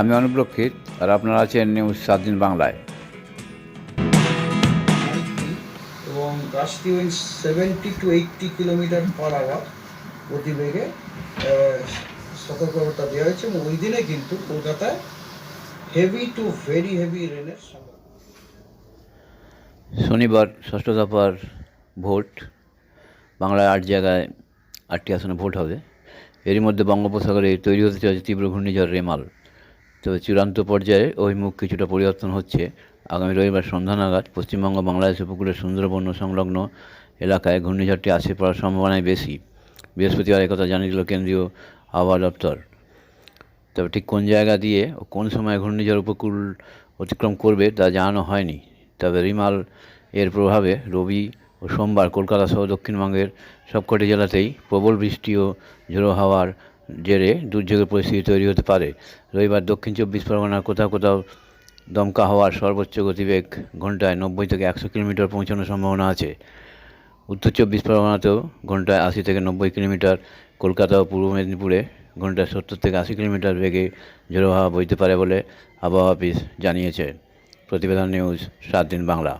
আমি অনুপ্রক্ষিত আর আপনারা আছেন নিউজ সাত দিন বাংলায়। এবং গাছটি ওই seventy to eighty kilometre per hour গতিবেগে সতর্কবার্তা দেওয়া হয়েছে এবং ওই দিনে কিন্তু কলকাতায় হেভি টু ভেরি হেভি রেনের শনিবার ষষ্ঠ দফার ভোট বাংলায় আট জায়গায় আটটি আসনে ভোট হবে। এরই মধ্যে বঙ্গোপসাগরে তৈরি হতে চলেছে তীব্র ঘূর্ণিঝড় রেমাল। তবে চূড়ান্ত পর্যায়ে অভিমুখ কিছুটা পরিবর্তন হচ্ছে। আগামী রবিবার সন্ধ্যা নাগাদ পশ্চিমবঙ্গ, বাংলাদেশ উপকূলের সুন্দরবন সংলগ্ন এলাকায় ঘূর্ণিঝড়টি আসে পড়ার সম্ভাবনাই বেশি। বৃহস্পতিবার একথা জানিয়ে দিল কেন্দ্রীয় আবহাওয়া দপ্তর। তবে ঠিক কোন জায়গা দিয়ে ও কোন সময় ঘূর্ণিঝড় উপকূল অতিক্রম করবে তা জানানো হয়নি। তবে রিমাল এর প্রভাবে রবি ও সোমবার কলকাতা সহ দক্ষিণবঙ্গের সবকটি জেলাতেই প্রবল বৃষ্টি ও ঝোড়ো হাওয়ার জেরে দুর্যোগের পরিস্থিতি তৈরি হতে পারে। রবিবার দক্ষিণ চব্বিশ পরগনার কোথাও কোথাও দমকা হওয়ার সর্বোচ্চ গতিবেগ ঘন্টায় নব্বই থেকে একশো কিলোমিটার পৌঁছানোর সম্ভাবনা আছে। উত্তর চব্বিশ পরগনাতেও ঘন্টায় আশি থেকে নব্বই কিলোমিটার, কলকাতা ও পূর্ব মেদিনীপুরে ঘন্টায় সত্তর থেকে আশি কিলোমিটার বেগে ঝোড়ো হাওয়া বইতে পারে বলে আবহাওয়া অফিস জানিয়েছে। প্রতিবেদন নিউজ সাত দিন বাংলা।